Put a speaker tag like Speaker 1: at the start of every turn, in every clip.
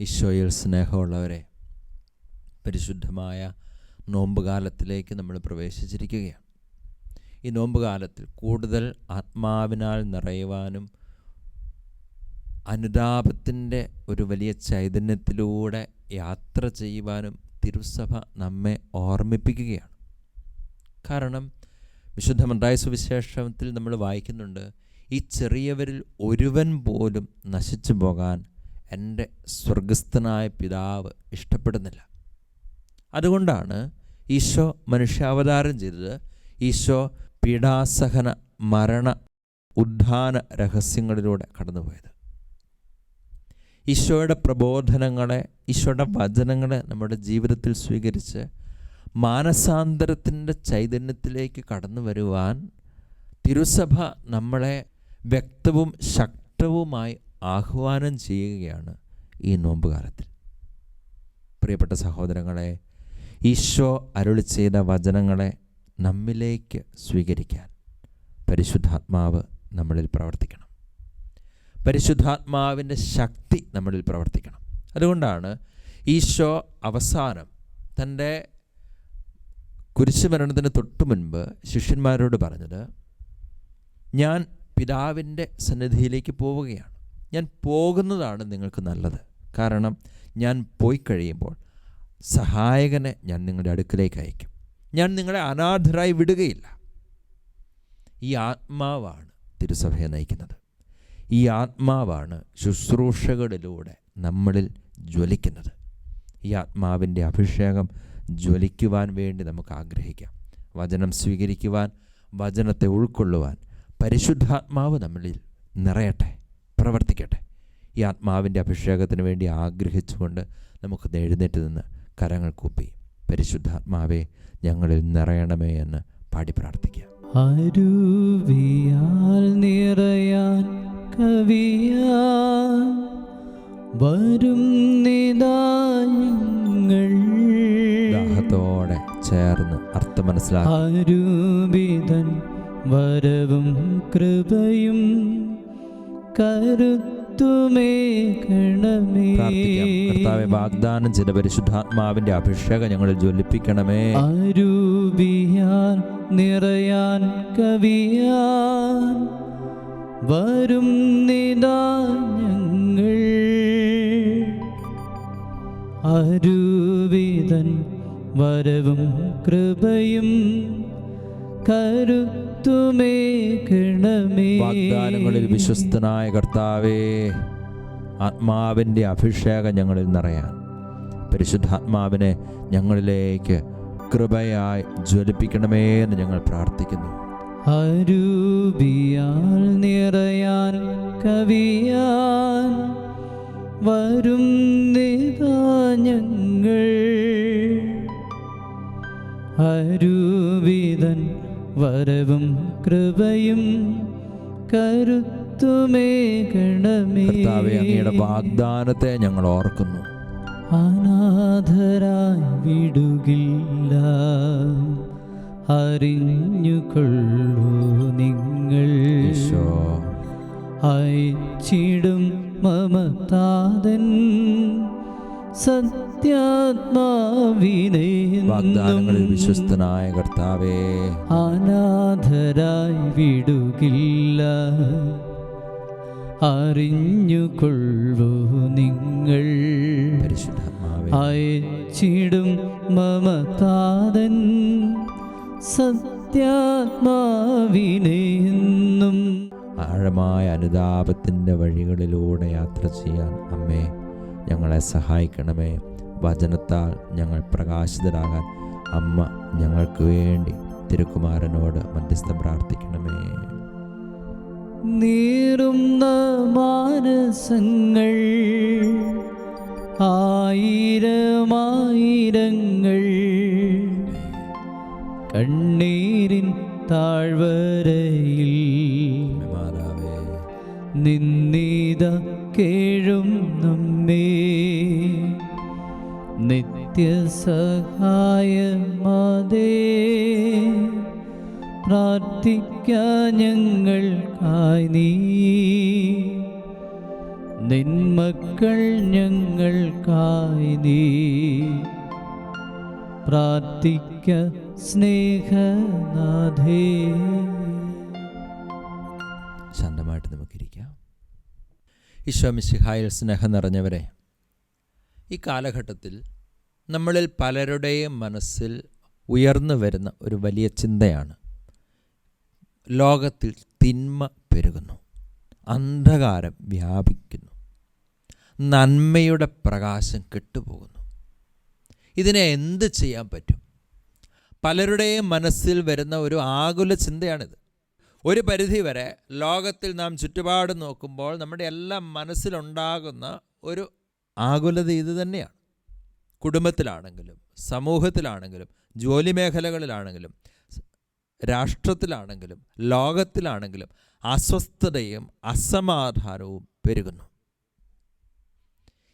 Speaker 1: ഈശോയിൽ സ്നേഹമുള്ളവരെ പരിശുദ്ധമായ നോമ്പ് കാലത്തിലേക്ക് നമ്മൾ പ്രവേശിച്ചിരിക്കുകയാണ്. ഈ നോമ്പ് കാലത്തിൽ കൂടുതൽ ആത്മാവിനാൽ നിറയുവാനും അനുതാപത്തിന്റെ ഒരു വലിയ ചൈതന്യത്തിലൂടെ യാത്ര ചെയ്യുവാനും തിരുസഭ നമ്മെ ഓർമ്മിപ്പിക്കുകയാണ്. കാരണം വിശുദ്ധ മന്ത്രായ സുവിശേഷത്തിൽ നമ്മൾ വായിക്കുന്നുണ്ട് ഈ ചെറിയവരിൽ ഒരുവൻ പോലും നശിച്ചു പോകാൻ എന്റെ സ്വർഗസ്ഥനായ പിതാവ് ഇഷ്ടപ്പെടുന്നില്ല. അതുകൊണ്ടാണ് ഈശോ മനുഷ്യാവതാരം ചെയ്തത്. ഈശോ പീഡാസഹന മരണ ഉദ്ധാന രഹസ്യങ്ങളിലൂടെ കടന്നുപോയത്. ഈശോയുടെ പ്രബോധനങ്ങളെ ഈശോയുടെ വചനങ്ങളെ നമ്മുടെ ജീവിതത്തിൽ സ്വീകരിച്ച് മാനസാന്തരത്തിന്റെ ചൈതന്യത്തിലേക്ക് കടന്നു വരുവാൻ തിരുസഭ നമ്മളെ വ്യക്തവും ശക്തവുമായി ആഹ്വാനം ചെയ്യുകയാണ് ഈ നോമ്പുകാലത്തിൽ പ്രിയപ്പെട്ട സഹോദരങ്ങളെ ഈശോ അരുളി ചെയ്ത വചനങ്ങളെ നമ്മിലേക്ക് സ്വീകരിക്കാൻ പരിശുദ്ധാത്മാവ് നമ്മളിൽ പ്രവർത്തിക്കണം. പരിശുദ്ധാത്മാവിന്റെ ശക്തി നമ്മളിൽ പ്രവർത്തിക്കണം. അതുകൊണ്ടാണ് ഈശോ അവസാനം തന്റെ കുരിശുമരണത്തിന് തൊട്ടു മുൻപ് ശിഷ്യന്മാരോട് പറഞ്ഞത് ഞാൻ പിതാവിന്റെ സന്നിധിയിലേക്ക് പോവുകയാണ്. ഞാൻ പോകുന്നതാണ് നിങ്ങൾക്ക് നല്ലത്. കാരണം ഞാൻ പോയി കഴിയുമ്പോൾ സഹായകനെ ഞാൻ നിങ്ങളുടെ അടുക്കിലേക്ക് അയക്കും. ഞാൻ നിങ്ങളെ അനാഥരായി വിടുകയില്ല. ഈ ആത്മാവാണ് തിരുസഭയെ നയിക്കുന്നത്. ഈ ആത്മാവാണ് ശുശ്രൂഷകളിലൂടെ നമ്മളിൽ ജ്വലിക്കുന്നത്. ഈ ആത്മാവിന്റെ അഭിഷേകം ജ്വലിക്കുവാൻ വേണ്ടി നമുക്ക് ആഗ്രഹിക്കാം. വചനം സ്വീകരിക്കുവാൻ വചനത്തെ ഉൾക്കൊള്ളുവാൻ പരിശുദ്ധാത്മാവ് നമ്മളിൽ നിറയട്ടെ. പ്രവർത്തിക്കട്ടെ. ഈ ആത്മാവിന്റെ അഭിഷേകത്തിന് വേണ്ടി ആഗ്രഹിച്ചുകൊണ്ട് നമുക്ക് എഴുന്നേറ്റ് നിന്ന് കരങ്ങൾ കൂപ്പി പരിശുദ്ധാത്മാവെ ഞങ്ങളിൽ നിറയണമേ എന്ന് പാടി പ്രാർത്ഥിക്കാം.
Speaker 2: അരുവിയാൽ നിറയാൻ വരും
Speaker 1: ദാഹത്തോടെ ചേർന്ന് അർത്ഥം മനസ്സിലാക്കി.
Speaker 2: അരൂപിതൻ വരവും കൃപയും
Speaker 1: കർത്താവെ വാഗ്ദാനം ചെയ്ത പരിശുദ്ധാത്മാവിന്റെ അഭിഷേകം ഞങ്ങളിൽ ജ്വലിപ്പിക്കണമേ.
Speaker 2: അരൂപിയാൻ നിറയാൻ കവിയാൻ വരും നിതാ ഞങ്ങൾ. അരൂപിതൻ വരവും കൃപയും കരു
Speaker 1: വാഗ്ദാനങ്ങളിൽ വിശ്വസ്തനായ കർത്താവേ ആത്മാവിന്റെ അഭിഷേകം ഞങ്ങളിൽ നിറയാൻ. പരിശുദ്ധാത്മാവിനെ ഞങ്ങളിലേക്ക് കൃപയായി ജ്വലിപ്പിക്കണമേ എന്ന് ഞങ്ങൾ പ്രാർത്ഥിക്കുന്നു.
Speaker 2: അരൂപിയാൽ നിറയാൻ കവിയാൻ വരും ഞങ്ങൾ. അരൂപിതൻ വരവും കൃപയും കരുത്തുമേ ഗണമേ.
Speaker 1: അങ്ങയുടെ വാഗ്ദാനത്തെ ഞങ്ങൾ ഓർക്കുന്നു.
Speaker 2: അനാഥരായി വിടുകില്ല. അറിഞ്ഞുകൊള്ളൂ നിങ്ങൾ. അയച്ചിടും മമതാതൻ. സത്യാത്മാവിനെ
Speaker 1: വാഗ്ദാനങ്ങളിൽ വിശ്വസ്തനായ കർത്താവേ.
Speaker 2: അനാഥരായി വിടുകില്ല. അറിഞ്ഞുകൊള്ളൂ നിങ്ങൾ. അയച്ചിടും മമതാതൻ സത്യാത്മാവിനെ എന്നും.
Speaker 1: ആഴമായ അനുതാപത്തിന്റെ വഴികളിലൂടെ യാത്ര ചെയ്യാൻ അമ്മേ. ഞങ്ങളെ സഹായിക്കണമേ. വചനത്താൽ ഞങ്ങൾ പ്രകാശിതരാകാൻ അമ്മ ഞങ്ങൾക്ക് വേണ്ടി തിരുക്കുമാരനോട് മധ്യസ്ഥം പ്രാർത്ഥിക്കണമേ.
Speaker 2: നീറുന്ന മാനസങ്ങൾ ആയിരമായിരങ്ങൾ കണ്ണീരിൻ താഴ്വരയിൽ
Speaker 1: മാതാവേ.
Speaker 2: നിത്യസഹായമതേ. പ്രാർത്ഥിക്ക ഞങ്ങൾക്കായി നീ. നിന്മക്കൾ ഞങ്ങൾക്കായി നീ. പ്രാർത്ഥിക്ക സ്നേഹനാഥേ.
Speaker 1: ശാന്തമായിട്ട് നമുക്കിരിക്കാം. ഈശോ മിശിഹായിൽ സ്നേഹം നിറഞ്ഞവരെ ഈ കാലഘട്ടത്തിൽ നമ്മളിൽ പലരുടെയും മനസ്സിൽ ഉയർന്നു വരുന്ന ഒരു വലിയ ചിന്തയാണ്. ലോകത്തിൽ തിന്മ പെരുകുന്നു. അന്ധകാരം വ്യാപിക്കുന്നു. നന്മയുടെ പ്രകാശം കെട്ടുപോകുന്നു. ഇതിനെ എന്ത് ചെയ്യാൻ പറ്റും? പലരുടെയും മനസ്സിൽ വരുന്ന ഒരു ആകുല ചിന്തയാണിത്. ഒരു പരിധി വരെ ലോകത്തിൽ നാം ചുറ്റുപാട് നോക്കുമ്പോൾ നമ്മുടെ എല്ലാം മനസ്സിലുണ്ടാകുന്ന ഒരു ആകുലത ഇത് തന്നെയാണ്. കുടുംബത്തിലാണെങ്കിലും സമൂഹത്തിലാണെങ്കിലും ജോലി മേഖലകളിലാണെങ്കിലും രാഷ്ട്രത്തിലാണെങ്കിലും ലോകത്തിലാണെങ്കിലും അസ്വസ്ഥതയും അസമാധാനവും പെരുകുന്നു.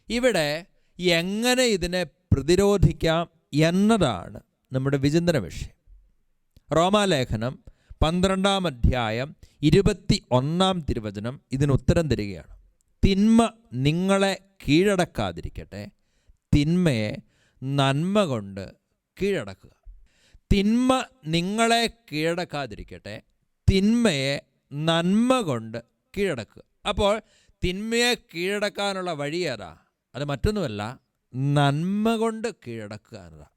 Speaker 1: ഇവിടെ എങ്ങനെ ഇതിനെ പ്രതിരോധിക്കാം എന്നതാണ് നമ്മുടെ വിചിന്തന വിഷയം. റോമാലേഖനം പന്ത്രണ്ടാം അധ്യായം ഇരുപത്തി ഒന്നാം തിരുവചനം ഇതിന് ഉത്തരം തരികയാണ്. തിന്മ നിങ്ങളെ കീഴടക്കാതിരിക്കട്ടെ തിന്മയെ നന്മ കൊണ്ട് കീഴടക്കുക. തിന്മ നിങ്ങളെ കീഴടക്കാതിരിക്കട്ടെ. തിന്മയെ നന്മ കൊണ്ട് കീഴടക്കുക. അപ്പോൾ തിന്മയെ കീഴടക്കാനുള്ള വഴി ഏതാ? അത് മറ്റൊന്നുമല്ല നന്മ കൊണ്ട് കീഴടക്കുക എന്നതാണ്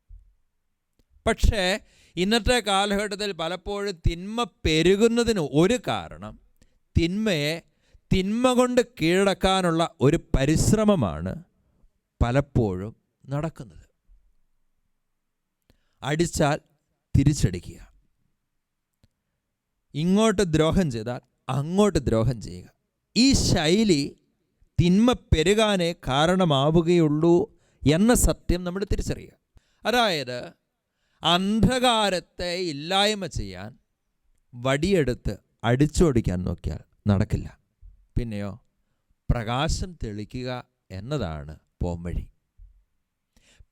Speaker 1: പക്ഷേ ഇന്നത്തെ കാലഘട്ടത്തിൽ പലപ്പോഴും തിന്മ പെരുകുന്നതിന് ഒരു കാരണം തിന്മയെ തിന്മ കൊണ്ട് കീഴടക്കാനുള്ള ഒരു പരിശ്രമമാണ് പലപ്പോഴും നടക്കുന്നത്. അടിച്ചാൽ തിരിച്ചടിക്കുക. ഇങ്ങോട്ട് ദ്രോഹം ചെയ്താൽ അങ്ങോട്ട് ദ്രോഹം ചെയ്യുക. ഈ ശൈലി തിന്മ പെരുകാനേ കാരണമാവുകയുള്ളൂ എന്ന സത്യം നമ്മൾ തിരിച്ചറിയുക. അതായത് അന്ധകാരത്തെ ഇല്ലായ്മ ചെയ്യാൻ വടിയെടുത്ത് അടിച്ചോടിക്കാൻ നോക്കിയാൽ നടക്കില്ല. പിന്നെയോ പ്രകാശം തെളിക്കുക എന്നതാണ് പോംവഴി.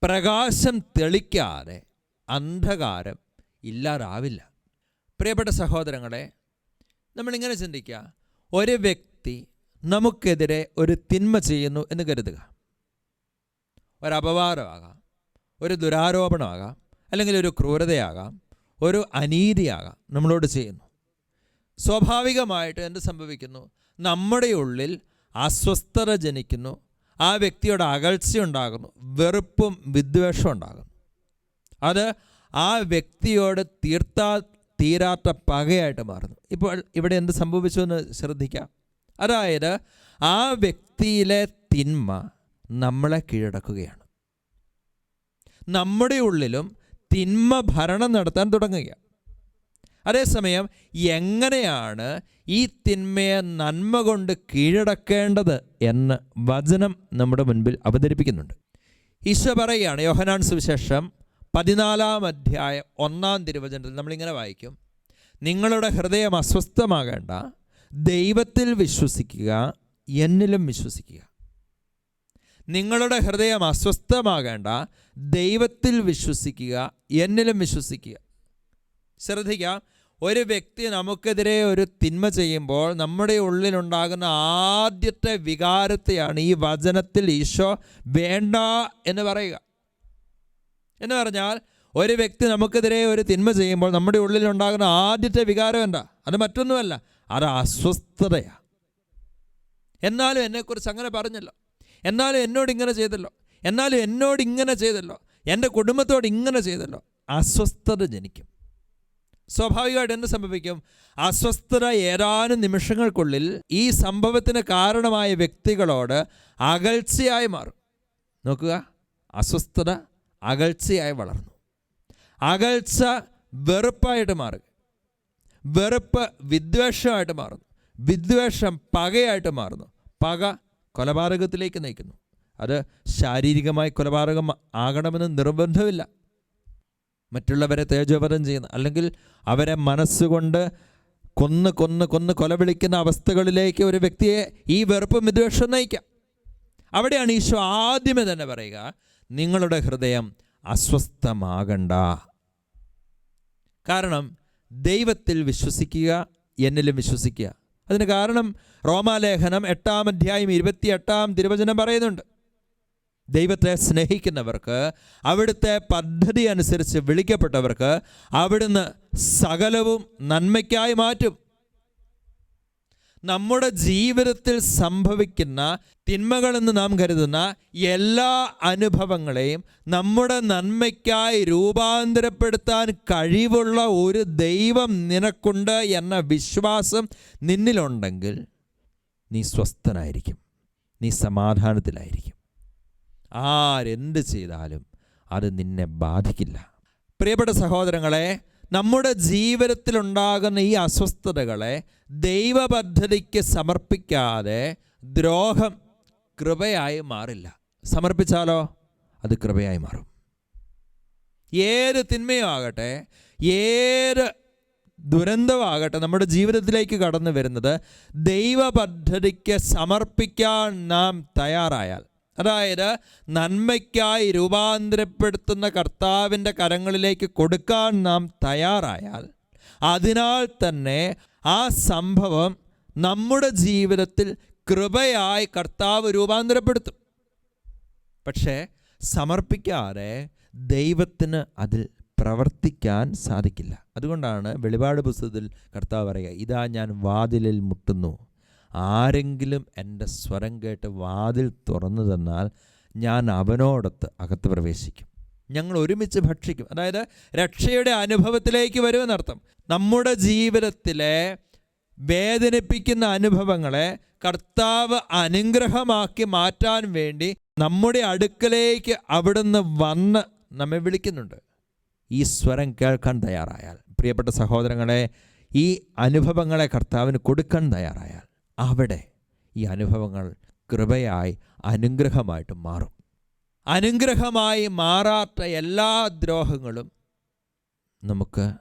Speaker 1: പ്രകാശം തെളിക്കാതെ അന്ധകാരം ഇല്ലാതാവില്ല. പ്രിയപ്പെട്ട സഹോദരങ്ങളെ നമ്മളിങ്ങനെ ചിന്തിക്കുക. ഒരു വ്യക്തി നമുക്കെതിരെ ഒരു തിന്മ ചെയ്യുന്നു എന്ന് കരുതുക. ഒരപവാദമാകാം ഒരു ദുരാരോപണമാകാം അല്ലെങ്കിൽ ഒരു ക്രൂരതയാകാം ഒരു അനീതിയാകാം നമ്മളോട് ചെയ്യുന്നു. സ്വാഭാവികമായിട്ട് എന്ത് സംഭവിക്കുന്നു? നമ്മുടെ ഉള്ളിൽ അസ്വസ്ഥത ജനിക്കുന്നു ആ വ്യക്തിയുടെ അകൽച്ചയുണ്ടാകുന്നു. വെറുപ്പും വിദ്വേഷവും ഉണ്ടാകുന്നു. അത് ആ വ്യക്തിയോട് തീർത്താ തീരാത്ത പകയായിട്ട് മാറുന്നു. ഇപ്പോൾ ഇവിടെ എന്ത് സംഭവിച്ചു എന്ന് ശ്രദ്ധിക്കാം. അതായത് ആ വ്യക്തിയിലെ തിന്മ നമ്മളെ കീഴടക്കുകയാണ്. നമ്മുടെ ഉള്ളിലും തിന്മ ഭരണം നടത്താൻ തുടങ്ങുകയാണ്. അതേസമയം എങ്ങനെയാണ് ഈ തിന്മയെ നന്മ കൊണ്ട് കീഴടക്കേണ്ടത് എന്ന് വചനം നമ്മുടെ മുൻപിൽ അവതരിപ്പിക്കുന്നുണ്ട്. ഈശോ പറയുകയാണ് യോഹനാൻ സുവിശേഷം പതിനാലാം അധ്യായം ഒന്നാം തിരുവചനത്തിൽ നമ്മളിങ്ങനെ വായിക്കും. നിങ്ങളുടെ ഹൃദയം അസ്വസ്ഥമാകേണ്ട ദൈവത്തിൽ വിശ്വസിക്കുക എന്നിലും വിശ്വസിക്കുക. നിങ്ങളുടെ ഹൃദയം അസ്വസ്ഥമാകേണ്ട ദൈവത്തിൽ വിശ്വസിക്കുക എന്നിലും വിശ്വസിക്കുക. ശ്രദ്ധിക്കാം ഒരു വ്യക്തി നമുക്കെതിരെ ഒരു തിന്മ ചെയ്യുമ്പോൾ നമ്മുടെ ഉള്ളിലുണ്ടാകുന്ന ആദ്യത്തെ വികാരത്തെയാണ് ഈ വചനത്തിൽ ഈശോ വേണ്ട എന്ന് പറയുക. എന്ന് പറഞ്ഞാൽ ഒരു വ്യക്തി നമുക്കെതിരെ ഒരു തിന്മ ചെയ്യുമ്പോൾ നമ്മുടെ ഉള്ളിലുണ്ടാകുന്ന ആദ്യത്തെ വികാരം എന്താ? അത് മറ്റൊന്നുമല്ല അത് അസ്വസ്ഥതയാണ് എന്നാലും എന്നെക്കുറിച്ച് അങ്ങനെ പറഞ്ഞല്ലോ. എന്നാലും എന്നോട് ഇങ്ങനെ ചെയ്തല്ലോ. എന്നാലും എന്നോട് ഇങ്ങനെ ചെയ്തല്ലോ. എന്റെ കുടുംബത്തോട് ഇങ്ങനെ ചെയ്തല്ലോ. അസ്വസ്ഥത ജനിക്കും. സ്വാഭാവികമായിട്ട് എന്ത് സംഭവിക്കും? അസ്വസ്ഥത ഏതാനും നിമിഷങ്ങൾക്കുള്ളിൽ ഈ സംഭവത്തിന് കാരണമായ വ്യക്തികളോട് അകൽച്ചയായി മാറും. നോക്കുക. അസ്വസ്ഥത അകൽച്ചയായി വളർന്നു. അകൽച്ച വെറുപ്പായിട്ട് മാറുക വെറുപ്പ് വിദ്വേഷമായിട്ട് മാറുന്നു. വിദ്വേഷം പകയായിട്ട് മാറുന്നു. പക കൊലപാതകത്തിലേക്ക് നയിക്കുന്നു. അത് ശാരീരികമായി കൊലപാതകം ആകണമെന്ന് നിർബന്ധമില്ല. മറ്റുള്ളവരെ തേജോവധം ചെയ്യുന്ന അല്ലെങ്കിൽ അവരെ മനസ്സുകൊണ്ട് കൊന്ന് കൊന്ന് കൊന്ന് കൊലവിളിക്കുന്ന അവസ്ഥകളിലേക്ക് ഒരു വ്യക്തിയെ ഈ വെറുപ്പും വിദ്വേഷവും നയിക്കാം. അവിടെയാണ് ഈശോ ആദ്യമേ തന്നെ പറയുക നിങ്ങളുടെ ഹൃദയം അസ്വസ്ഥമാകണ്ട. കാരണം ദൈവത്തിൽ വിശ്വസിക്കുക എന്നിലും വിശ്വസിക്കുക. അതിന് കാരണം റോമാലേഖനം എട്ടാം അധ്യായം ഇരുപത്തി എട്ടാം തിരുവചനം പറയുന്നുണ്ട്. ദൈവത്തെ സ്നേഹിക്കുന്നവർക്ക് അവിടുത്തെ പദ്ധതി അനുസരിച്ച് വിളിക്കപ്പെട്ടവർക്ക് അവിടുന്ന് സകലവും നന്മയ്ക്കായി മാറ്റും. നമ്മുടെ ജീവിതത്തിൽ സംഭവിക്കുന്ന തിന്മകളെന്ന് നാം കരുതുന്ന എല്ലാ അനുഭവങ്ങളെയും നമ്മുടെ നന്മയ്ക്കായി രൂപാന്തരപ്പെടുത്താൻ കഴിവുള്ള ഒരു ദൈവം നിനക്കുണ്ട് എന്ന വിശ്വാസം നിന്നിലുണ്ടെങ്കിൽ നീ സ്വസ്ഥനായിരിക്കും. നീ സമാധാനത്തിലായിരിക്കും. ആരെന്ത് ചെയ്താലും അത് നിന്നെ ബാധിക്കില്ല. പ്രിയപ്പെട്ട സഹോദരങ്ങളെ നമ്മുടെ ജീവിതത്തിലുണ്ടാകുന്ന ഈ അസ്വസ്ഥതകളെ ദൈവപദ്ധതിക്ക് സമർപ്പിക്കാതെ ദ്രോഹം കൃപയായി മാറില്ല. സമർപ്പിച്ചാലോ? അത് കൃപയായി മാറും. ഏത് തിന്മയും ആകട്ടെ ഏത് ദുരന്തമാകട്ടെ നമ്മുടെ ജീവിതത്തിലേക്ക് കടന്നു വരുന്നത് ദൈവപദ്ധതിക്ക് സമർപ്പിക്കാൻ നാം തയ്യാറായാൽ അതായത് നന്മയ്ക്കായി രൂപാന്തരപ്പെടുത്തുന്ന കർത്താവിന്റെ കരങ്ങളിലേക്ക് കൊടുക്കാൻ നാം തയ്യാറായാൽ അതിനാൽ തന്നെ ആ സംഭവം നമ്മുടെ ജീവിതത്തിൽ കൃപയായി കർത്താവ് രൂപാന്തരപ്പെടുത്തും. പക്ഷേ സമർപ്പിക്കാതെ ദൈവത്തിന് അതിൽ പ്രവർത്തിക്കാൻ സാധിക്കില്ല. അതുകൊണ്ടാണ് വെളിപാട് പുസ്തകത്തിൽ കർത്താവ് പറയുക ഇതാ ഞാൻ വാതിലിൽ മുട്ടുന്നു. ആരെങ്കിലും എന്റെ സ്വരം കേട്ട് വാതിൽ തുറന്നു തന്നാൽ ഞാൻ അവനോടൊത്ത് അകത്ത് പ്രവേശിക്കും. ഞങ്ങൾ ഒരുമിച്ച് ഭക്ഷിക്കും. അതായത് രക്ഷയുടെ അനുഭവത്തിലേക്ക് വരുമെന്നർത്ഥം. നമ്മുടെ ജീവിതത്തിലെ വേദനിപ്പിക്കുന്ന അനുഭവങ്ങളെ കർത്താവ് അനുഗ്രഹമാക്കി മാറ്റാൻ വേണ്ടി നമ്മുടെ അടുക്കലേക്ക് അവിടുന്ന് വന്ന് നമ്മെ വിളിക്കുന്നുണ്ട്. ഈ സ്വരം കേൾക്കാൻ തയ്യാറായാൽ പ്രിയപ്പെട്ട സഹോദരങ്ങളെ ഈ അനുഭവങ്ങളെ കർത്താവിന് കൊടുക്കാൻ തയ്യാറായാൽ അവിടെ ഈ അനുഭവങ്ങൾ കൃപയായി അനുഗ്രഹമായിട്ട് മാറും. അനുഗ്രഹമായി മാറാത്ത എല്ലാ ദ്രോഹങ്ങളും നമുക്ക്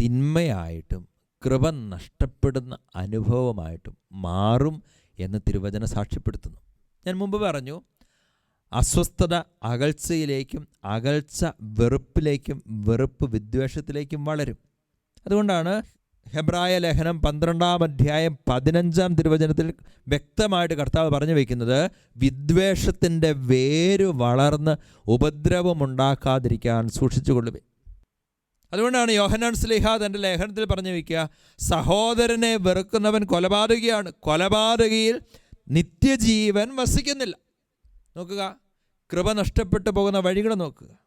Speaker 1: തിന്മയായിട്ടും കൃപ നഷ്ടപ്പെടുന്ന അനുഭവമായിട്ടും മാറും എന്ന് തിരുവചന സാക്ഷ്യപ്പെടുത്തുന്നു. ഞാൻ മുമ്പ് പറഞ്ഞു അസ്വസ്ഥത അകൽച്ചയിലേക്കും അകൽച്ച വെറുപ്പിലേക്കും വെറുപ്പ് വിദ്വേഷത്തിലേക്കും വളരും. അതുകൊണ്ടാണ് ഹെബ്രായ ലേഖനം പന്ത്രണ്ടാം അധ്യായം പതിനഞ്ചാം തിരുവചനത്തിൽ വ്യക്തമായിട്ട് കർത്താവ് പറഞ്ഞു വയ്ക്കുന്നത് വിദ്വേഷത്തിന്റെ വേര് വളർന്ന് ഉപദ്രവമുണ്ടാക്കാതിരിക്കാൻ സൂക്ഷിച്ചുകൊള്ളുവേ അതുകൊണ്ടാണ് യോഹനാൻ സ്ലിഹ തന്റെ ലേഖനത്തിൽ പറഞ്ഞു വയ്ക്കുക സഹോദരനെ വെറുക്കുന്നവൻ കൊലപാതകയാണ്. കൊലപാതകയിൽ നിത്യജീവൻ വസിക്കുന്നില്ല. നോക്കുക കൃപ നഷ്ടപ്പെട്ടു പോകുന്ന വഴികൾ നോക്കുക.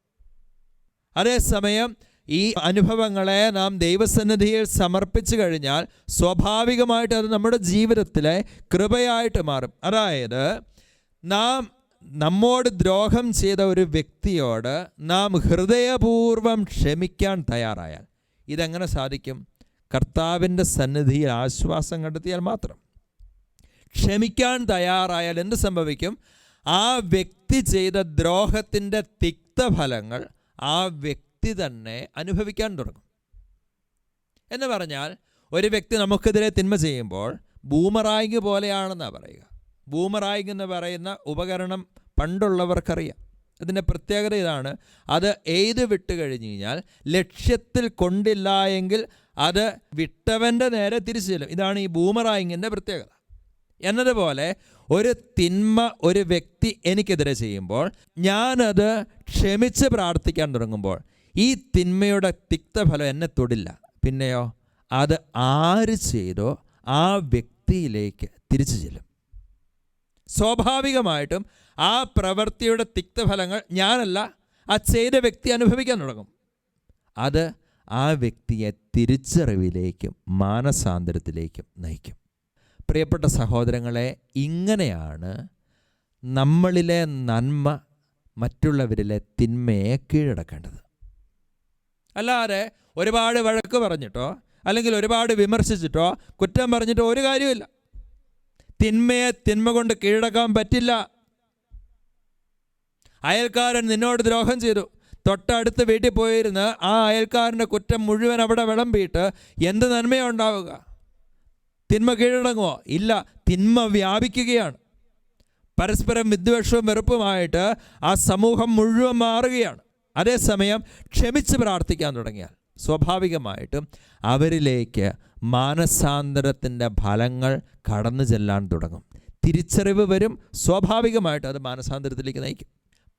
Speaker 1: അതേസമയം ഈ അനുഭവങ്ങളെ നാം ദൈവസന്നിധിയിൽ സമർപ്പിച്ചു കഴിഞ്ഞാൽ സ്വാഭാവികമായിട്ട് അത് നമ്മുടെ ജീവിതത്തിലെ കൃപയായിട്ട് മാറും. അതായത് നാം നമ്മോട് ദ്രോഹം ചെയ്ത ഒരു വ്യക്തിയോട് നാം ഹൃദയപൂർവം ക്ഷമിക്കാൻ തയ്യാറായാൽ ഇതെങ്ങനെ സാധിക്കും? കർത്താവിന്റെ സന്നിധിയിൽ ആശ്വാസം കണ്ടെത്തിയാൽ മാത്രം. ക്ഷമിക്കാൻ തയ്യാറായാൽ എന്ത് സംഭവിക്കും? ആ വ്യക്തി ചെയ്ത ദ്രോഹത്തിന്റെ തിക്തഫലങ്ങൾ ആ വ്യക്തി തന്നെ അനുഭവിക്കാൻ തുടങ്ങും. എന്ന് പറഞ്ഞാൽ ഒരു വ്യക്തി നമുക്കെതിരെ തിന്മ ചെയ്യുമ്പോൾ ബൂമറായിങ് പോലെയാണെന്നാണ് പറയുക. ബൂമറായിങ് എന്ന് പറയുന്ന ഉപകരണം പണ്ടുള്ളവർക്കറിയാം. അതിന്റെ പ്രത്യേകത ഇതാണ് അത് എയ്ത് വിട്ട് കഴിഞ്ഞ് കഴിഞ്ഞാൽ ലക്ഷ്യത്തിൽ കൊണ്ടില്ല എങ്കിൽ അത് വിട്ടവന്റെ നേരെ തിരിച്ചു ചെല്ലും. ഇതാണ് ഈ ബൂമറായിങ്ങിന്റെ പ്രത്യേകത. എന്നതുപോലെ ഒരു തിന്മ ഒരു വ്യക്തി എനിക്കെതിരെ ചെയ്യുമ്പോൾ ഞാനത് ക്ഷമിച്ച് പ്രാർത്ഥിക്കാൻ തുടങ്ങുമ്പോൾ ഈ തിന്മയുടെ തിക്തഫലം എന്നെ തൊടില്ല. പിന്നെയോ? അത് ആര് ചെയ്തോ ആ വ്യക്തിയിലേക്ക് തിരിച്ചു ചെല്ലും. സ്വാഭാവികമായിട്ടും ആ പ്രവൃത്തിയുടെ തിക്തഫലങ്ങൾ ഞാനല്ല ആ ചെയ്ത വ്യക്തി അനുഭവിക്കാൻ തുടങ്ങും. അത് ആ വ്യക്തിയെ തിരിച്ചറിവിലേക്കും മാനസാന്തരത്തിലേക്കും നയിക്കും. പ്രിയപ്പെട്ട സഹോദരങ്ങളെ ഇങ്ങനെയാണ് നമ്മളിലെ നന്മ മറ്റുള്ളവരിലെ തിന്മയെ കീഴടക്കേണ്ടത്. അല്ലാതെ ഒരുപാട് വഴക്ക് പറഞ്ഞിട്ടോ അല്ലെങ്കിൽ ഒരുപാട് വിമർശിച്ചിട്ടോ കുറ്റം പറഞ്ഞിട്ടോ ഒരു കാര്യമില്ല തിന്മയെ തിന്മ കൊണ്ട് കീഴടക്കാൻ പറ്റില്ല. അയൽക്കാരൻ നിന്നോട് ദ്രോഹം ചെയ്തു. തൊട്ടടുത്ത് വീട്ടിൽ പോയിരുന്ന് ആ അയൽക്കാരന്റെ കുറ്റം മുഴുവൻ അവിടെ വിളമ്പിയിട്ട് എന്ത് നന്മയാണ് ഉണ്ടാവുക? തിന്മ കീഴടങ്ങുമോ ഇല്ല തിന്മ വ്യാപിക്കുകയാണ്. പരസ്പരം വിദ്വേഷവും വെറുപ്പുമായിട്ട് ആ സമൂഹം മുഴുവൻ മാറുകയാണ്. അതേസമയം ക്ഷമിച്ച് പ്രാർത്ഥിക്കാൻ തുടങ്ങിയാൽ സ്വാഭാവികമായിട്ടും അവരിലേക്ക് മാനസാന്തരത്തിന്റെ ഫലങ്ങൾ കടന്നു ചെല്ലാൻ തുടങ്ങും. തിരിച്ചറിവ് വരും സ്വാഭാവികമായിട്ട് അത് മാനസാന്തരത്തിലേക്ക് നയിക്കും.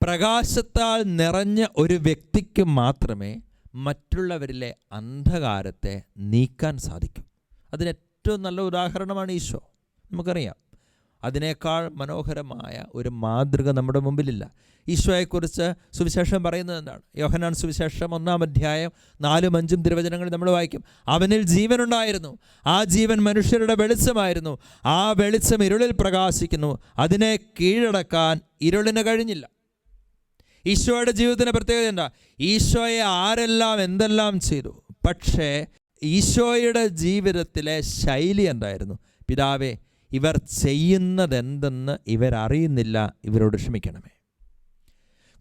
Speaker 1: പ്രകാശത്താൽ നിറഞ്ഞ ഒരു വ്യക്തിക്ക് മാത്രമേ മറ്റുള്ളവരിലെ അന്ധകാരത്തെ നീക്കാൻ സാധിക്കൂ. അതിന് ഏറ്റവും നല്ല ഉദാഹരണമാണ് ഈശോ. നമുക്കറിയാം അതിനേക്കാൾ മനോഹരമായ ഒരു മാതൃക നമ്മുടെ മുമ്പിലില്ല. ഈശോയെക്കുറിച്ച് സുവിശേഷം പറയുന്നത് എന്താണ്? യോഹനാൻ സുവിശേഷം ഒന്നാം അധ്യായം നാലും അഞ്ചും തിരുവചനങ്ങൾ നമ്മൾ വായിക്കും. അവനിൽ ജീവനുണ്ടായിരുന്നു. ആ ജീവൻ മനുഷ്യരുടെ വെളിച്ചമായിരുന്നു. ആ വെളിച്ചം ഇരുളിൽ പ്രകാശിക്കുന്നു. അതിനെ കീഴടക്കാൻ ഇരുളിന് കഴിഞ്ഞില്ല. ഈശോയുടെ ജീവിതത്തിന് പ്രത്യേകത എന്താ? ഈശോയെ ആരെല്ലാം എന്തെല്ലാം ചെയ്തു? പക്ഷേ ഈശോയുടെ ജീവിതത്തിലെ ശൈലി എന്തായിരുന്നു? പിതാവേ ഇവർ ചെയ്യുന്നതെന്തെന്ന് ഇവരറിയുന്നില്ല ഇവരോട് ക്ഷമിക്കണമേ.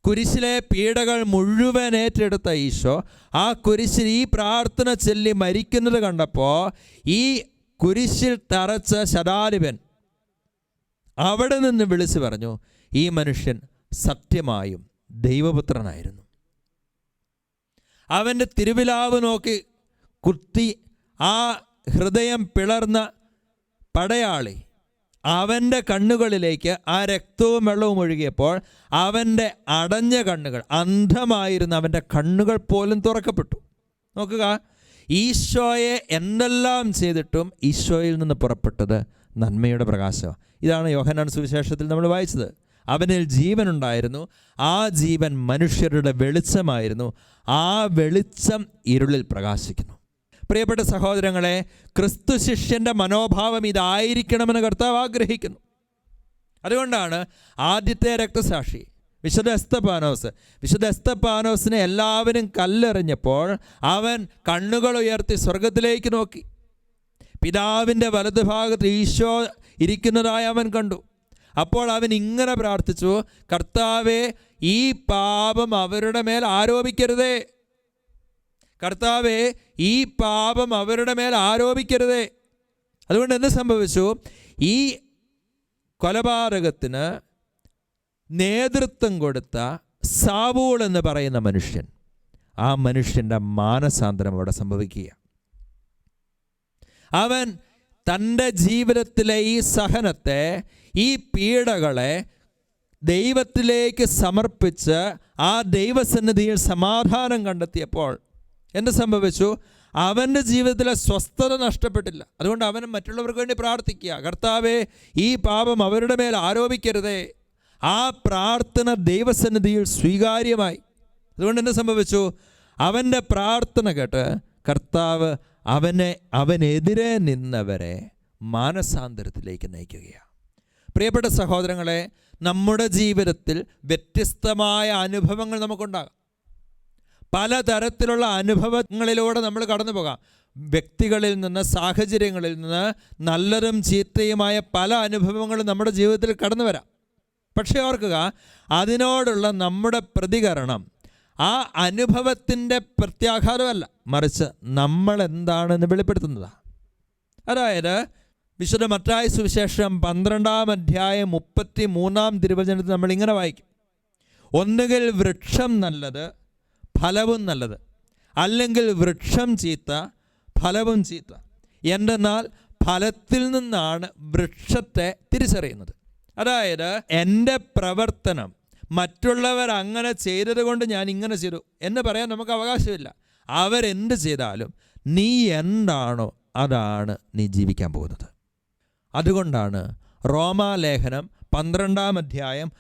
Speaker 1: കുരിശിലെ പീഡകൾ മുഴുവൻ ഏറ്റെടുത്ത ഈശോ ആ കുരിശിൽ ഈ പ്രാർത്ഥന ചൊല്ലി മരിക്കുന്നത് കണ്ടപ്പോൾ ഈ കുരിശിൽ തറച്ച ശതാലിപൻ അവിടെ നിന്ന് വിളിച്ചു പറഞ്ഞു ഈ മനുഷ്യൻ സത്യമായും ദൈവപുത്രനായിരുന്നു. അവന്റെ തിരുവിലാവ് നോക്കി കുത്തി ആ ഹൃദയം പിളർന്ന പടയാളി. അവന്റെ കണ്ണുകളിലേക്ക് ആ രക്തവും വെള്ളവും ഒഴുകിയപ്പോൾ അവന്റെ അടഞ്ഞ കണ്ണുകൾ അന്ധമായിരുന്ന അവന്റെ കണ്ണുകൾ പോലും തുറക്കപ്പെട്ടു. നോക്കുക ഈശോയെ എന്തെല്ലാം ചെയ്തിട്ടും ഈശോയിൽ നിന്ന് പുറപ്പെട്ടത് നന്മയുടെ പ്രകാശമാണ്. ഇതാണ് യോഹനാൻ സുവിശേഷത്തിൽ നമ്മൾ വായിച്ചത്. അവനിൽ ജീവനുണ്ടായിരുന്നു ആ ജീവൻ മനുഷ്യരുടെ വെളിച്ചമായിരുന്നു ആ വെളിച്ചം ഇരുളിൽ പ്രകാശിക്കുന്നു. പ്രിയപ്പെട്ട സഹോദരങ്ങളെ ക്രിസ്തു ശിഷ്യന്റെ മനോഭാവം ഇതായിരിക്കണമെന്ന് കർത്താവ് ആഗ്രഹിക്കുന്നു. അതുകൊണ്ടാണ് ആദ്യത്തെ രക്തസാക്ഷി വിശുദ്ധ എസ്തപാനോസ് വിശുദ്ധ എസ്തപാനോസിനെ എല്ലാവരും കല്ലെറിഞ്ഞപ്പോൾ അവൻ കണ്ണുകൾ ഉയർത്തി സ്വർഗത്തിലേക്ക് നോക്കി. പിതാവിന്റെ വലതുഭാഗത്ത് ഈശോ ഇരിക്കുന്നതായി അവൻ കണ്ടു. അപ്പോൾ അവൻ ഇങ്ങനെ പ്രാർത്ഥിച്ചു കർത്താവെ ഈ പാപം അവരുടെ മേൽ ആരോപിക്കരുതേ. കർത്താവെ ഈ പാപം അവരുടെ മേൽ ആരോപിക്കരുതേ. അതുകൊണ്ട് എന്ത് സംഭവിച്ചു? ഈ കൊലപാതകത്തിന് നേതൃത്വം കൊടുത്ത സാവൂൾ എന്ന് പറയുന്ന മനുഷ്യൻ ആ മനുഷ്യന്റെ മാനസാന്തരം അവിടെ സംഭവിക്കുക. അവൻ തന്റെ ജീവിതത്തിലെ ഈ സഹനത്തെ ഈ പീഡകളെ ദൈവത്തിലേക്ക് സമർപ്പിച്ച് ആ ദൈവസന്നിധിയിൽ സമാധാനം കണ്ടെത്തിയപ്പോൾ എന്ത് സംഭവിച്ചു? അവന്റെ ജീവിതത്തിലെ സ്വസ്ഥത നഷ്ടപ്പെട്ടില്ല. അതുകൊണ്ട് അവൻ മറ്റുള്ളവർക്ക് വേണ്ടി പ്രാർത്ഥിക്കുക. കർത്താവെ ഈ പാപം അവരുടെ മേൽ ആരോപിക്കരുതേ. ആ പ്രാർത്ഥന ദൈവസന്നിധിയിൽ സ്വീകാര്യമായി. അതുകൊണ്ട് എന്ത് സംഭവിച്ചു? അവന്റെ പ്രാർത്ഥന കേട്ട് കർത്താവ് അവനെ അവനെതിരെ നിന്നവരെ മാനസാന്തരത്തിലേക്ക് നയിക്കുകയാണ് പ്രിയപ്പെട്ട സഹോദരങ്ങളെ നമ്മുടെ ജീവിതത്തിൽ വ്യത്യസ്തമായ അനുഭവങ്ങൾ നമുക്കുണ്ടാകാം. പലതരത്തിലുള്ള അനുഭവങ്ങളിലൂടെ നമ്മൾ കടന്നു പോകാം. വ്യക്തികളിൽ നിന്ന് സാഹചര്യങ്ങളിൽ നിന്ന് നല്ലതും ചീത്തയുമായ പല അനുഭവങ്ങളും നമ്മുടെ ജീവിതത്തിൽ കടന്നു വരാം. പക്ഷേ ഓർക്കുക അതിനോടുള്ള നമ്മുടെ പ്രതികരണം ആ അനുഭവത്തിന്റെ പ്രത്യാഘാതമല്ല. മറിച്ച് നമ്മൾ എന്താണെന്ന് വെളിപ്പെടുത്തുന്നതാണ് അതായത് വിശുദ്ധ മത്തായ സുവിശേഷം പന്ത്രണ്ടാം അധ്യായം മുപ്പത്തി മൂന്നാം തിരുവചനത്തിൽ നമ്മൾ ഇങ്ങനെ വായിക്കും. ഒന്നുകിൽ വൃക്ഷം നല്ലത് ഫലവും നല്ലത്. അല്ലെങ്കിൽ വൃക്ഷം ചീത്ത ഫലവും ചീത്ത. എന്തെന്നാൽ ഫലത്തിൽ നിന്നാണ് വൃക്ഷത്തെ തിരിച്ചറിയുന്നത്. അതായത് എന്റെ പ്രവർത്തനം മറ്റുള്ളവർ അങ്ങനെ ചെയ്തത് കൊണ്ട് ഞാൻ ഇങ്ങനെ ചെയ്തു എന്ന് പറയാൻ നമുക്ക് അവകാശമില്ല. അവരെന്ത് ചെയ്താലും നീ എന്താണോ അതാണ് നീ ജീവിക്കാൻ പോകുന്നത്. അതുകൊണ്ടാണ് റോമാലേഖനം പന്ത്രണ്ടാം അധ്യായം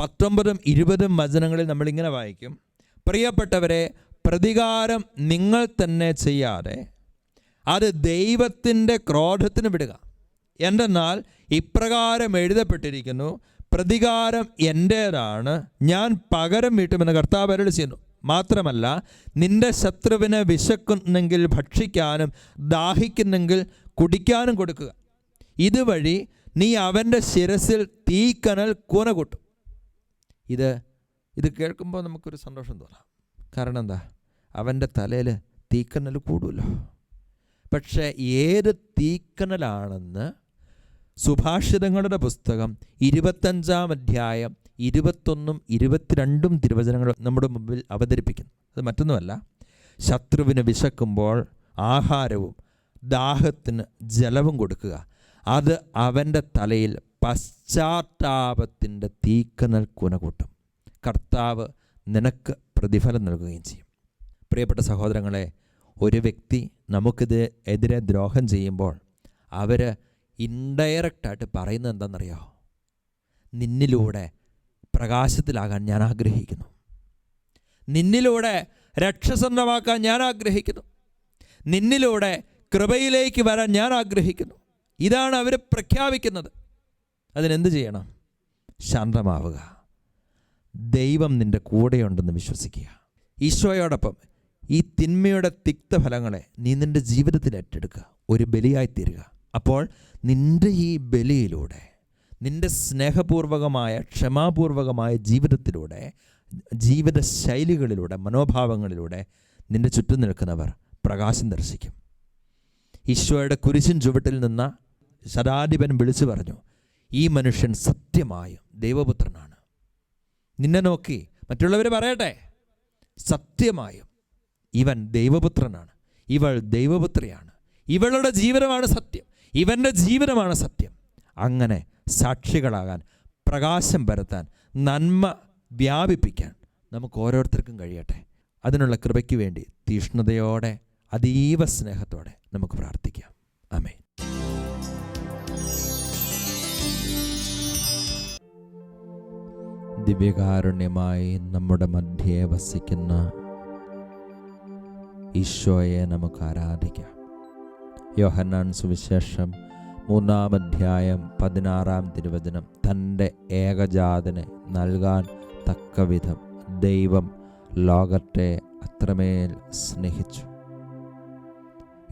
Speaker 1: പത്തൊമ്പതും ഇരുപതും വചനങ്ങളിൽ നമ്മളിങ്ങനെ വായിക്കും. പ്രിയപ്പെട്ടവരെ പ്രതികാരം നിങ്ങൾ തന്നെ ചെയ്യാതെ അത് ദൈവത്തിന്റെ ക്രോധത്തിന് വിടുക. എന്തെന്നാൽ ഇപ്രകാരം എഴുതപ്പെട്ടിരിക്കുന്നു പ്രതികാരം എന്റേതാണ് ഞാൻ പകരം വീട്ടുമെന്ന് കർത്താവ് അരുളി ചെയ്യുന്നു. മാത്രമല്ല നിന്റെ ശത്രുവിനെ വിശക്കുന്നെങ്കിൽ ഭക്ഷിക്കാനും ദാഹിക്കുന്നെങ്കിൽ കുടിക്കാനും കൊടുക്കുക. ഇതുവഴി നീ അവന്റെ ശിരസിൽ തീക്കനൽ കൂന കൂട്ടും. ഇത് ഇത് കേൾക്കുമ്പോൾ നമുക്കൊരു സന്തോഷം തോന്നാം. കാരണം എന്താ? അവന്റെ തലയിൽ തീക്കനൽ കൂടുമല്ലോ പക്ഷേ ഏത് തീക്കനലാണെന്ന് സുഭാഷിതങ്ങളുടെ പുസ്തകം ഇരുപത്തഞ്ചാം അധ്യായം ഇരുപത്തൊന്നും ഇരുപത്തിരണ്ടും തിരുവചനങ്ങൾ നമ്മുടെ മുമ്പിൽ അവതരിപ്പിക്കുന്നു. അത് മറ്റൊന്നുമല്ല ശത്രുവിന് വിശക്കുമ്പോൾ ആഹാരവും ദാഹത്തിന് ജലവും കൊടുക്കുക. അത് അവന്റെ തലയിൽ പശ്ചാത്താപത്തിന്റെ തീക്കനൽ കുന കൂട്ടും. കർത്താവ് നിനക്ക് പ്രതിഫലം നൽകുകയും ചെയ്യും. പ്രിയപ്പെട്ട സഹോദരങ്ങളെ ഒരു വ്യക്തി നമുക്കിത് എതിരെ ദ്രോഹം ചെയ്യുമ്പോൾ അവർ ഇൻഡയറക്റ്റായിട്ട് പറയുന്നത് എന്താണെന്നറിയോ? നിന്നിലൂടെ പ്രകാശത്തിലാകാൻ ഞാൻ ആഗ്രഹിക്കുന്നു. നിന്നിലൂടെ രക്ഷസന്നമാക്കാൻ ഞാൻ ആഗ്രഹിക്കുന്നു. നിന്നിലൂടെ കൃപയിലേക്ക് വരാൻ ഞാൻ ആഗ്രഹിക്കുന്നു. ഇതാണ് അവർ പ്രഖ്യാപിക്കുന്നത്. അതിനെന്ത് ചെയ്യണം? ശാന്തമാവുക. ദൈവം നിന്റെ കൂടെയുണ്ടെന്ന് വിശ്വസിക്കുക. ഈശോയോടൊപ്പം ഈ തിന്മയുടെ തിക്തഫലങ്ങളെ നീ നിന്റെ ജീവിതത്തിൽ ഏറ്റെടുക്കുക. ഒരു ബലിയായി തീരുക. അപ്പോൾ നിന്റെ ഈ ബലിയിലൂടെ നിന്റെ സ്നേഹപൂർവകമായ ക്ഷമാപൂർവകമായ ജീവിതത്തിലൂടെ ജീവിത ശൈലികളിലൂടെ മനോഭാവങ്ങളിലൂടെ നിന്റെ ചുറ്റും നിൽക്കുന്നവർ പ്രകാശം ദർശിക്കും. ഈശോയുടെ കുരിശിൻ ചുവട്ടിൽ നിന്ന് ശതാധിപൻ വിളിച്ചു പറഞ്ഞു ഈ മനുഷ്യൻ സത്യമായും ദൈവപുത്രനാണ്. നിന്നെ നോക്കി. മറ്റുള്ളവർ പറയട്ടെ. സത്യമായും ഇവൻ ദൈവപുത്രനാണ്. ഇവൾ ദൈവപുത്രിയാണ്. ഇവളുടെ ജീവനമാണ് സത്യം. ഇവന്റെ ജീവനമാണ് സത്യം. അങ്ങനെ സാക്ഷികളാകാൻ പ്രകാശം പരത്താൻ നന്മ വ്യാപിപ്പിക്കാൻ നമുക്ക് ഓരോരുത്തർക്കും കഴിയട്ടെ. അതിനുള്ള കൃപയ്ക്ക് വേണ്ടി തീഷ്ണതയോടെ അതീവ സ്നേഹത്തോടെ നമുക്ക് പ്രാർത്ഥിക്കാം. ആമേൻ. ദിവ്യകാരുണ്യമായി നമ്മുടെ മധ്യേ വസിക്കുന്ന ഈശോയെ നമുക്ക് ആരാധിക്കാം. യോഹന്നാൻ സുവിശേഷം മൂന്നാം അധ്യായം പതിനാറാം തിരുവചനം. തന്റെ ഏകജാതനെ നൽകാൻ തക്കവിധം ദൈവം ലോകത്തെ അത്രമേൽ സ്നേഹിച്ചു.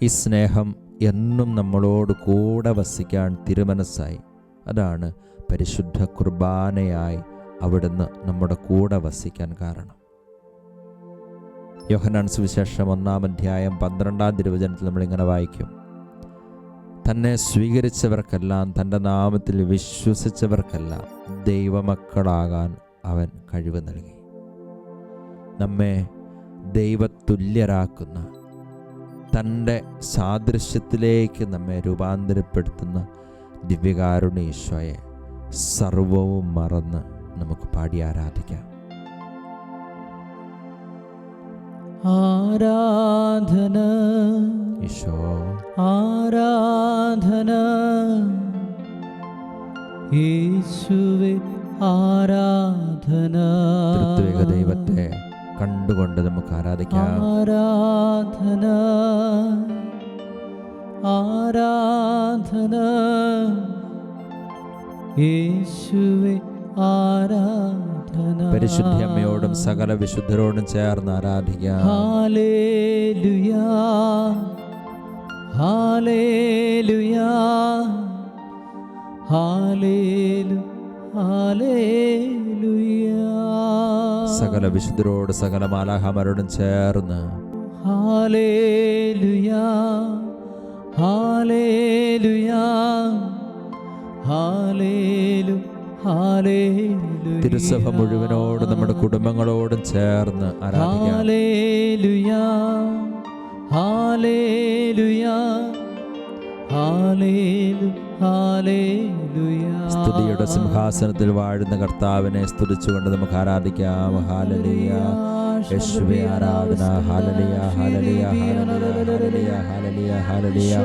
Speaker 1: ഈ സ്നേഹം എന്നും നമ്മളോട് കൂടെ വസിക്കാൻ തിരുമനസ്സായി. അതാണ് പരിശുദ്ധ കുർബാനയായി അവിടുന്ന് നമ്മുടെ കൂടെ വസിക്കാൻ കാരണം. യോഹനാൻ സുവിശേഷം ഒന്നാം അധ്യായം പന്ത്രണ്ടാം തിരുവചനത്തിൽ നമ്മളിങ്ങനെ വായിക്കും. തന്നെ സ്വീകരിച്ചവർക്കെല്ലാം തന്റെ നാമത്തിൽ വിശ്വസിച്ചവർക്കെല്ലാം ദൈവമക്കളാകാൻ അവൻ കഴിവ് നൽകി. നമ്മെ ദൈവതുല്യരാക്കുന്ന തന്റെ സാദൃശ്യത്തിലേക്ക് നമ്മെ രൂപാന്തരപ്പെടുത്തുന്ന ദിവ്യകാരുണീശ്വയെ സർവവും മറന്ന് നമുക്ക് പാടി ആരാധിക്കാം.
Speaker 2: ആരാധന.
Speaker 1: ഈശോ.
Speaker 2: ആരാധന. യേശുവേ ആരാധന.
Speaker 1: തൃത്വേക ദൈവത്തെ കണ്ടുകൊണ്ട് നമുക്ക് ആരാധിക്കാം.
Speaker 2: ആരാധന. ആരാധന. യേശുവേ ആരാധന.
Speaker 1: പരിശുദ്ധ അമ്മയോടും സകല വിശുദ്ധരോടും ചേർന്ന് ആരാധിക്കാം.
Speaker 2: ഹാലേലുയാ. ഹാലേലുയാ. ഹാലേലു ഹാലേലുയാ.
Speaker 1: സകല വിശുദ്ധരോട് സകല മാലാഹമാരോടും ചേർന്ന്.
Speaker 2: ഹാലേലുയാ. ഹാലേലുയാ. ഹാലേലു
Speaker 1: തിരുസഭ മുഴുവനോട് നമ്മുടെ കുടുംബങ്ങളോടും ചേർന്ന്
Speaker 2: ഹാലേലുയാ. ഹാലേലുയാ. ഹാലേലുയാ.
Speaker 1: സ്തുതിയുടെ സിംഹാസനത്തിൽ വാഴുന്ന കർത്താവിനെ സ്തുതിച്ചുകൊണ്ട് നമുക്ക് ആരാധിക്കാം. ഹാലലിയ. യേശുവേ ആരാധന. ഹാലലിയ ഹാലലിയ ഹാലലിയ ഹാലലിയ ഹാലലിയ.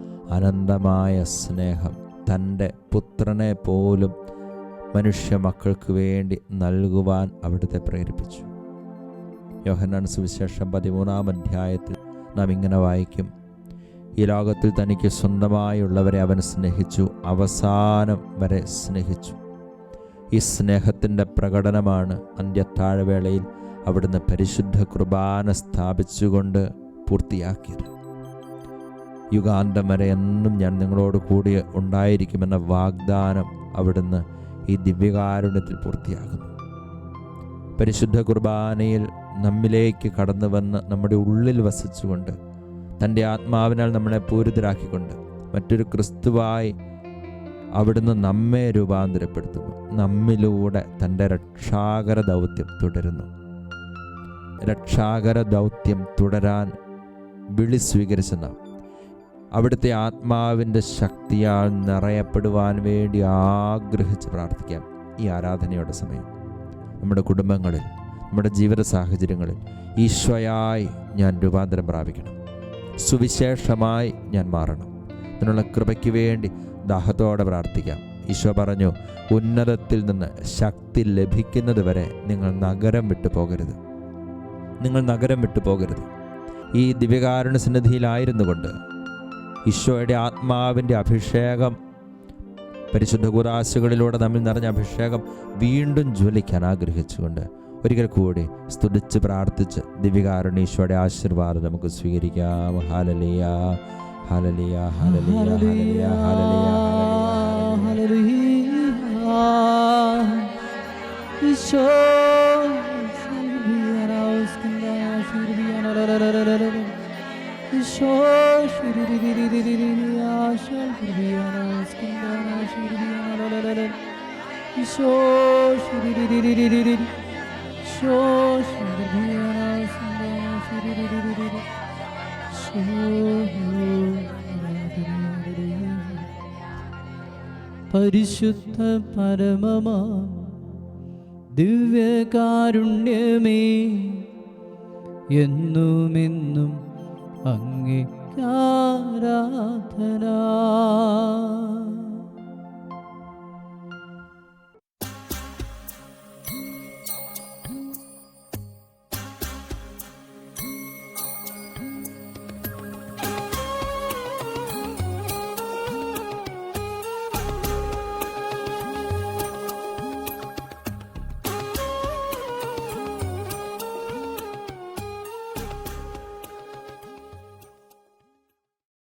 Speaker 1: അനന്തമായ സ്നേഹം തന്റെ പുത്രനെ പോലും മനുഷ്യ മക്കൾക്ക് വേണ്ടി നൽകുവാൻ അവിടുത്തെ പ്രേരിപ്പിച്ചു. യോഹന്നാൻ സുവിശേഷം പതിമൂന്നാം അധ്യായത്തിൽ നാം ഇങ്ങനെ വായിക്കും. ഈ ലോകത്തിൽ തനിക്ക് സ്വന്തമായുള്ളവരെ അവൻ സ്നേഹിച്ചു അവസാനം വരെ സ്നേഹിച്ചു. ഈ സ്നേഹത്തിന്റെ പ്രകടനമാണ് അന്ത്യത്താഴവേളയിൽ അവിടുന്ന് പരിശുദ്ധ കുർബാന സ്ഥാപിച്ചുകൊണ്ട് പൂർത്തിയാക്കിയത്. യുഗാന്തം വരെ എന്നും ഞാൻ നിങ്ങളോട് കൂടി ഉണ്ടായിരിക്കുമെന്ന വാഗ്ദാനം അവിടുന്ന് ഈ ദിവ്യകാരുണ്യത്തിൽ പൂർത്തിയാകുന്നു. പരിശുദ്ധ കുർബാനയിൽ നമ്മിലേക്ക് കടന്നു വന്ന് നമ്മുടെ ഉള്ളിൽ വസിച്ചുകൊണ്ട് തന്റെ ആത്മാവിനാൽ നമ്മളെ പൂരിതരാക്കിക്കൊണ്ട് മറ്റൊരു ക്രിസ്തുവായി അവിടുന്ന് നമ്മെ രൂപാന്തരപ്പെടുത്തുന്നു. നമ്മിലൂടെ തന്റെ രക്ഷാകര ദൗത്യം തുടരുന്നു. രക്ഷാകര ദൗത്യം തുടരാൻ വിളി സ്വീകരിച്ച അവിടുത്തെ ആത്മാവിന്റെ ശക്തിയാൽ നിറയപ്പെടുവാൻ വേണ്ടി ആഗ്രഹിച്ച് പ്രാർത്ഥിക്കാം ഈ ആരാധനയുടെ സമയം. നമ്മുടെ കുടുംബങ്ങളിൽ നമ്മുടെ ജീവിത സാഹചര്യങ്ങളിൽ ഈശ്വയായി ഞാൻ രൂപാന്തരം പ്രാപിക്കണം. സുവിശേഷമായി ഞാൻ മാറണം. അതിനുള്ള കൃപയ്ക്ക് വേണ്ടി ദാഹത്തോടെ പ്രാർത്ഥിക്കാം. ഈശോ പറഞ്ഞു ഉന്നതത്തിൽ നിന്ന് ശക്തി ലഭിക്കുന്നത് വരെ നിങ്ങൾ നഗരം വിട്ടു പോകരുത്. നിങ്ങൾ നഗരം വിട്ടു പോകരുത്. ഈ ദിവ്യകാരുണ്യ സന്നിധിയിലായിരുന്നു കൊണ്ട് ഈശോയുടെ ആത്മാവിന്റെ അഭിഷേകം. പരിശുദ്ധ കുറാശുകളിലൂടെ നമ്മിൽ നിറഞ്ഞ അഭിഷേകം വീണ്ടും ജ്വലിക്കാൻ ആഗ്രഹിച്ചുകൊണ്ട് ഒരിക്കൽ കൂടി സ്തുതിച്ച് പ്രാർത്ഥിച്ച് ഈശോയുടെ ആശീർവാദം നമുക്ക് സ്വീകരിക്കാം. ഹാലലിയ ഹാലലിയ ഹാലലിയ ഹാലലിയ ഹാലലിയ ഹാലലിയ
Speaker 2: ഈശോ. പരിശുദ്ധ പരമമാ ദിവ്യകാരുണ്യമേ എന്നുമെന്നും അങ്ങേ ആരാധന?